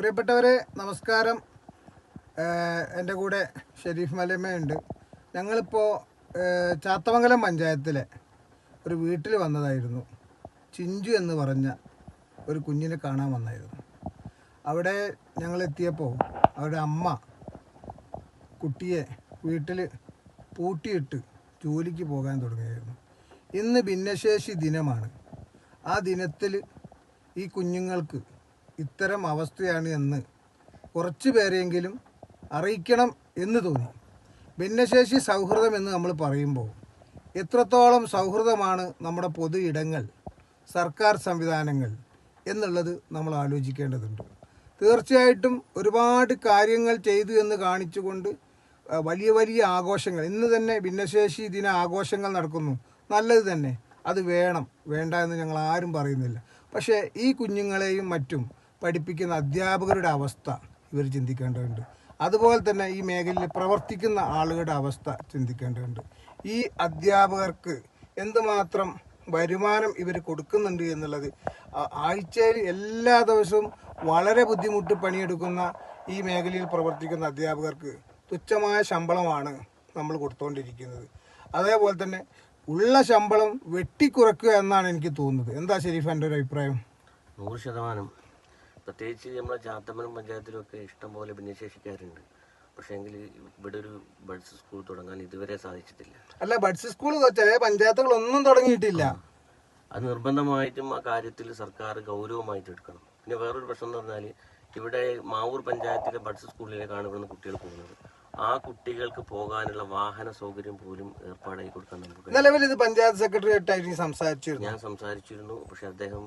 പ്രിയപ്പെട്ടവരെ നമസ്കാരം. എന്റെ കൂടെ ഷെരീഫ് മലയമ്മയുണ്ട്. ഞങ്ങളിപ്പോൾ ചാത്തമംഗലം പഞ്ചായത്തിലെ ഒരു വീട്ടിൽ വന്നതായിരുന്നു. ചിഞ്ചു എന്ന് പറഞ്ഞ ഒരു കുഞ്ഞിനെ കാണാൻ വന്നായിരുന്നു. അവിടെ ഞങ്ങൾ എത്തിയപ്പോൾ അവരുടെ അമ്മ കുട്ടിയെ വീട്ടിൽ പൂട്ടിയിട്ട് ജോലിക്ക് പോകാൻ തുടങ്ങിയായിരുന്നു. ഇന്ന് ഭിന്നശേഷി ദിനമാണ്. ആ ദിനത്തിൽ ഈ കുഞ്ഞുങ്ങൾക്ക് ഇത്തരം അവസ്ഥയാണ് എന്ന് കുറച്ച് പേരെങ്കിലും അറിയിക്കണം എന്ന് തോന്നി. ഭിന്നശേഷി സൗഹൃദം എന്ന് നമ്മൾ പറയുമ്പോൾ എത്രത്തോളം സൗഹൃദമാണ് നമ്മുടെ പൊതു ഇടങ്ങൾ സർക്കാർ സംവിധാനങ്ങൾ എന്നുള്ളത് നമ്മൾ ആലോചിക്കേണ്ടതുണ്ട്. തീർച്ചയായിട്ടും ഒരുപാട് കാര്യങ്ങൾ ചെയ്തു എന്ന് കാണിച്ചുകൊണ്ട് വലിയ വലിയ ആഘോഷങ്ങൾ. ഇന്ന് തന്നെ ഭിന്നശേഷി ദിന ആഘോഷങ്ങൾ നടക്കുന്നു. നല്ലത് തന്നെ. അത് വേണം. വേണ്ട എന്ന് ഞങ്ങൾ ആരും പറയുന്നില്ല. പക്ഷേ ഈ കുഞ്ഞുങ്ങളെയും മറ്റും പഠിപ്പിക്കുന്ന അധ്യാപകരുടെ അവസ്ഥ ഇവർ ചിന്തിക്കേണ്ടതുണ്ട്. അതുപോലെ തന്നെ ഈ മേഖലയിൽ പ്രവർത്തിക്കുന്ന ആളുകളുടെ അവസ്ഥ ചിന്തിക്കേണ്ടതുണ്ട്. ഈ അധ്യാപകർക്ക് എന്തുമാത്രം വരുമാനം ഇവർ കൊടുക്കുന്നുണ്ട് എന്നുള്ളത് ആഴ്ചയിൽ എല്ലാ ദിവസവും വളരെ ബുദ്ധിമുട്ട് പണിയെടുക്കുന്ന ഈ മേഖലയിൽ പ്രവർത്തിക്കുന്ന അധ്യാപകർക്ക് തുച്ഛമായ ശമ്പളമാണ് നമ്മൾ കൊടുത്തുകൊണ്ടിരിക്കുന്നത് അതേപോലെ തന്നെ ഉള്ള ശമ്പളം വെട്ടിക്കുറക്കുക എന്നാണ് എനിക്ക് തോന്നുന്നത്. എന്താ ഷെരീഫ് എന്റെ ഒരു അഭിപ്രായം? നൂറ് ശതമാനം. പ്രത്യേകിച്ച് നമ്മളെ ചാത്തമ്പലം പഞ്ചായത്തിലൊക്കെ ഇഷ്ടംപോലെ ഭിന്നശേഷിക്കാരുണ്ട്. പക്ഷേ എങ്കിൽ ഇവിടെ ഒരു ബഡ്സ് സ്കൂൾ തുടങ്ങാൻ ഇതുവരെ സാധിച്ചിട്ടില്ല. അല്ല ബഡ്സ് സ്കൂൾ പഞ്ചായത്തുകളൊന്നും തുടങ്ങിയിട്ടില്ല. അത് നിർബന്ധമായിട്ടും ആ കാര്യത്തിൽ സർക്കാർ ഗൗരവമായിട്ട് എടുക്കണം. പിന്നെ വേറൊരു പ്രശ്നം എന്ന് പറഞ്ഞാൽ ഇവിടെ മാവൂർ പഞ്ചായത്തിലെ ബഡ്സ് സ്കൂളിലേക്കാണ് ഇവിടുന്ന് കുട്ടികൾ പോകുന്നത്. ആ കുട്ടികൾക്ക് പോകാനുള്ള വാഹന സൗകര്യം പോലും ഏർപ്പാടായി കൊടുക്കാൻ നമുക്ക്. നിലവിൽ ഇത് പഞ്ചായത്ത് സെക്രട്ടറി ആയിട്ട് സംസാരിച്ചിരുന്നു ഞാൻ സംസാരിച്ചിരുന്നു. പക്ഷെ അദ്ദേഹം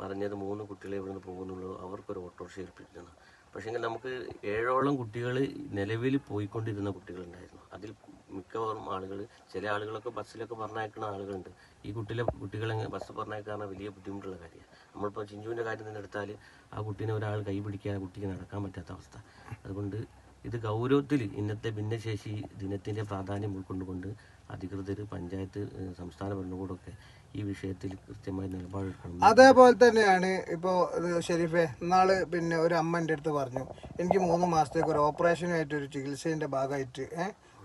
പറഞ്ഞത് മൂന്ന് കുട്ടികളെ ഇവിടുന്ന് പോകുന്നുള്ളൂ. അവർക്കൊരു ഓട്ടോറിക്ഷ ഏൽപ്പിക്കുന്നു പക്ഷേങ്കിൽ നമുക്ക് ഏഴോളം കുട്ടികൾ നിലവിൽ പോയിക്കൊണ്ടിരുന്ന കുട്ടികളുണ്ടായിരുന്നു. അതിൽ മിക്കവാറും ആളുകൾ ചില ആളുകളൊക്കെ ബസ്സിലൊക്കെ പറഞ്ഞയക്കുന്ന ആളുകളുണ്ട്. ഈ കുട്ടികളെ കുട്ടികളെ ബസ് പറഞ്ഞയക്കാറാണ് വലിയ ബുദ്ധിമുട്ടുള്ള കാര്യമാണ്. നമ്മളിപ്പോൾ ചിഞ്ചുവിന്റെ കാര്യം തന്നെ എടുത്താൽ ആ കുട്ടീനെ ഒരാൾ കൈ പിടിക്കാതെ കുട്ടിക്ക് നടക്കാൻ പറ്റാത്ത അവസ്ഥ. അതുകൊണ്ട് ഇത് ഗൗരവത്തിൽ ഇന്നത്തെ ഭിന്നശേഷി ദിനത്തിന്റെ പ്രാധാന്യം ഉൾക്കൊണ്ടുകൊണ്ട് അധികൃതർ പഞ്ചായത്ത് സംസ്ഥാന ഭരണകൂടമൊക്കെ ഈ വിഷയത്തിൽ കൃത്യമായി നിലപാടെടുക്കണം. അതേപോലെ തന്നെയാണ് ഇപ്പോൾ ഷെരീഫെ നാൾ പിന്നെ ഒരു അമ്മ എന്റെ അടുത്ത് പറഞ്ഞു എനിക്ക് മൂന്ന് മാസത്തേക്ക് ഒരു ഓപ്പറേഷനുമായിട്ട് ഒരു ചികിത്സേന്റെ ഭാഗമായിട്ട്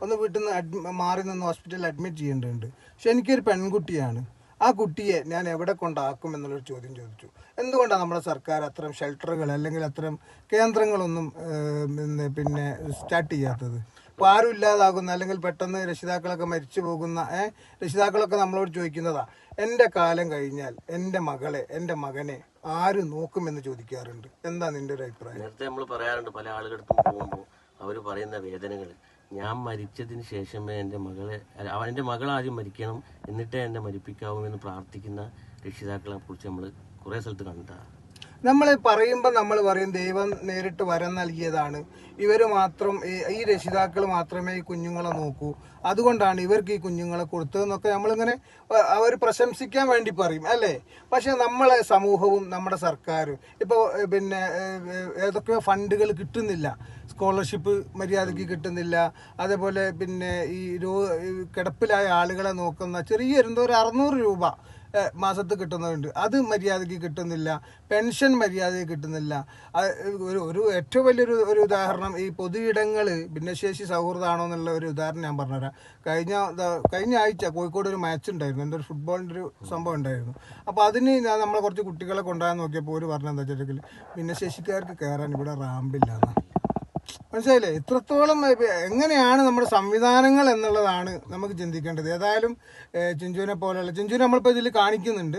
ഒന്ന് വീട്ടിൽ നിന്ന് മാറി നിന്ന് ഹോസ്പിറ്റലിൽ അഡ്മിറ്റ് ചെയ്യേണ്ടതുണ്ട്. പക്ഷെ എനിക്കൊരു പെൺകുട്ടിയാണ്. ആ കുട്ടിയെ ഞാൻ എവിടെ കൊണ്ടാക്കും എന്നുള്ളൊരു ചോദ്യം ചോദിച്ചു. എന്തുകൊണ്ടാണ് നമ്മുടെ സർക്കാർ അത്തരം ഷെൽട്ടറുകൾ അല്ലെങ്കിൽ അത്തരം കേന്ദ്രങ്ങളൊന്നും പിന്നെ- സ്റ്റാർട്ട് ചെയ്യാത്തത്? ഇപ്പോൾ ആരും ഇല്ലാതാകുന്ന അല്ലെങ്കിൽ പെട്ടെന്ന് രക്ഷിതാക്കളൊക്കെ മരിച്ചു പോകുന്ന രക്ഷിതാക്കളൊക്കെ നമ്മളോട് ചോദിക്കുന്നതാ എന്റെ കാലം കഴിഞ്ഞാൽ എന്റെ മകളെ എന്റെ മകനെ ആര് നോക്കുമെന്ന് ചോദിക്കാറുണ്ട്? എന്താ നിന്റെ ഒരു അഭിപ്രായം? നേരത്തെ നമ്മൾ പറയാറുണ്ട് പല ആളുകളടുത്തും പോകുമ്പോൾ അവർ പറയുന്ന വേദനകൾ ഞാൻ മരിച്ചതിന് ശേഷമേ എന്റെ മകളെ അവന്റെ മകൾ ആദ്യം മരിക്കണം എന്നിട്ടേ എന്നെ മരിപ്പിക്കാവൂ എന്ന് പ്രാർത്ഥിക്കുന്ന രക്ഷിതാക്കളെ കുറിച്ച് നമ്മൾ കുറേ സ്ഥലത്ത് കണ്ടതാണ്. നമ്മൾ പറയുമ്പോൾ നമ്മൾ പറയും ദൈവം നേരിട്ട് വരം നൽകിയതാണ്. ഇവർ മാത്രം ഈ- രക്ഷിതാക്കൾ മാത്രമേ ഈ കുഞ്ഞുങ്ങളെ നോക്കൂ. അതുകൊണ്ടാണ് ഇവർക്ക് ഈ കുഞ്ഞുങ്ങളെ കൊടുത്തതെന്നൊക്കെ നമ്മളിങ്ങനെ അവർ പ്രശംസിക്കാൻ വേണ്ടി പറയും അല്ലേ? പക്ഷേ നമ്മളെ സമൂഹവും നമ്മുടെ സർക്കാരും ഇപ്പോൾ പിന്നെ ഏതൊക്കെയോ ഫണ്ടുകൾ കിട്ടുന്നില്ല. സ്കോളർഷിപ്പ് മര്യാദയ്ക്ക് കിട്ടുന്നില്ല. അതേപോലെ പിന്നെ ഈ രോ കിടപ്പിലായ ആളുകളെ നോക്കുന്ന ചെറിയ എന്തോ ഒരു അറുന്നൂറ് രൂപ ഏഹ് മാസത്തിൽ കിട്ടുന്നുണ്ട് അത് മര്യാദയ്ക്ക് കിട്ടുന്നില്ല. പെൻഷൻ മര്യാദയ്ക്ക് കിട്ടുന്നില്ല. ഒരു ഒരു ഏറ്റവും വലിയൊരു ഒരു ഉദാഹരണം ഈ പൊതുയിടങ്ങൾ ഭിന്നശേഷി സൗഹൃദമാണോ എന്നുള്ള ഒരു ഉദാഹരണം ഞാൻ പറഞ്ഞുതരാം. കഴിഞ്ഞ കഴിഞ്ഞ ആഴ്ച കോഴിക്കോട് ഒരു മാച്ച് ഉണ്ടായിരുന്നു. എന്റെ ഒരു ഫുട്ബോളിന്റെ ഒരു സംഭവം ഉണ്ടായിരുന്നു. അപ്പോൾ അതിന് ഞാൻ നമ്മളെ കുറച്ച് കുട്ടികളെ കൊണ്ടുപോകാൻ നോക്കിയപ്പോൾ ഒരു പറഞ്ഞെന്താ വെച്ചിട്ടുണ്ടെങ്കിൽ ഭിന്നശേഷിക്കാർക്ക് കയറാൻ ഇവിടെ റാമ്പില്ല എന്നാണ്. മനസ്സിലായില്ലേ? ഇത്രത്തോളം എങ്ങനെയാണ് നമ്മുടെ സംവിധാനങ്ങൾ എന്നുള്ളതാണ് നമുക്ക് ചിന്തിക്കേണ്ടത്. ഏതായാലും ചിഞ്ചുവിനെ പോലെയുള്ള ചിഞ്ചുവിനെ നമ്മളിപ്പോൾ ഇതിൽ കാണിക്കുന്നുണ്ട്.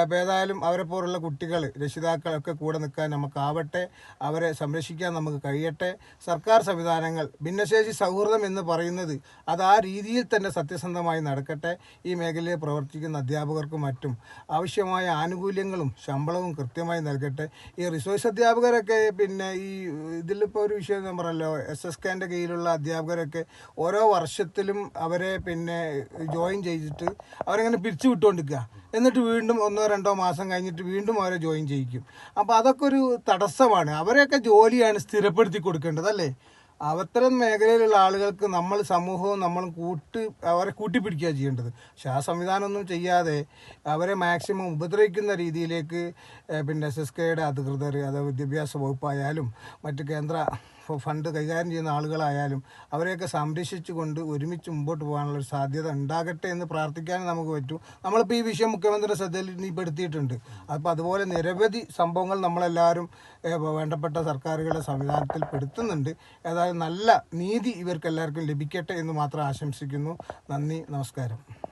അപ്പോൾ ഏതായാലും അവരെ പോലുള്ള കുട്ടികൾ രക്ഷിതാക്കളൊക്കെ കൂടെ നിൽക്കാൻ നമുക്കാവട്ടെ അവരെ സംരക്ഷിക്കാൻ നമുക്ക് കഴിയട്ടെ. സർക്കാർ സംവിധാനങ്ങൾ ഭിന്നശേഷി സൗഹൃദം എന്ന് പറയുന്നത് അത് ആ രീതിയിൽ തന്നെ സത്യസന്ധമായി നടക്കട്ടെ. ഈ മേഖലയിൽ പ്രവർത്തിക്കുന്ന അധ്യാപകർക്കും മറ്റും ആവശ്യമായ ആനുകൂല്യങ്ങളും ശമ്പളവും കൃത്യമായി നൽകട്ടെ. ഈ റിസോഴ്സ് അധ്യാപകരൊക്കെ പിന്നെ ഈ ഇതിലിപ്പോൾ ഒരു വിഷയം ഞാൻ പറഞ്ഞല്ലോ എസ് എസ് കെന്റെ കീഴിലുള്ള അധ്യാപകരൊക്കെ ഓരോ വർഷത്തിലും അവരെ പിന്നെ ജോയിൻ ചെയ്തിട്ട് അവരങ്ങനെ പിരിച്ചു വിട്ടുകൊണ്ടിരിക്കുക എന്നിട്ട് വീണ്ടും ഒന്നോ രണ്ടോ മാസം കഴിഞ്ഞിട്ട് വീണ്ടും അവരെ ജോയിൻ ചെയ്യിക്കും. അപ്പോൾ അതൊക്കെ ഒരു തടസ്സമാണ്. അവരെയൊക്കെ ജോലിയാണ് സ്ഥിരപ്പെടുത്തി കൊടുക്കേണ്ടത് അല്ലേ? അത്തരം മേഖലയിലുള്ള ആളുകൾക്ക് നമ്മൾ സമൂഹവും നമ്മൾ കൂട്ട് അവരെ കൂട്ടിപ്പിടിക്കുക ചെയ്യേണ്ടത്. പക്ഷെ ആ സംവിധാനമൊന്നും ചെയ്യാതെ അവരെ മാക്സിമം ഉപദ്രവിക്കുന്ന രീതിയിലേക്ക് പിന്നെ എസ് എസ് കെയുടെ അധികൃതർ അത് വിദ്യാഭ്യാസ വകുപ്പായാലും മറ്റ് കേന്ദ്ര ഫണ്ട് കൈകാര്യം ചെയ്യുന്ന ആളുകളായാലും അവരെയൊക്കെ സംരക്ഷിച്ചുകൊണ്ട് ഒരുമിച്ച് മുമ്പോട്ട് പോകാനുള്ള ഒരു സാധ്യത ഉണ്ടാകട്ടെ എന്ന് പ്രാർത്ഥിക്കാനും നമുക്ക് പറ്റും. നമ്മളിപ്പോൾ ഈ വിഷയം മുഖ്യമന്ത്രിയുടെ ശ്രദ്ധയിൽപ്പെടുത്തിയിട്ടുണ്ട് അപ്പോൾ അതുപോലെ നിരവധി സംഭവങ്ങൾ നമ്മളെല്ലാവരും വേണ്ടപ്പെട്ട സർക്കാരുകളെ സംവിധാനത്തിൽ പെടുത്തുന്നുണ്ട്. ഏതായാലും നല്ല നീതി ഇവർക്ക് എല്ലാവർക്കും ലഭിക്കട്ടെ എന്ന് മാത്രം ആശംസിക്കുന്നു. നന്ദി നമസ്കാരം.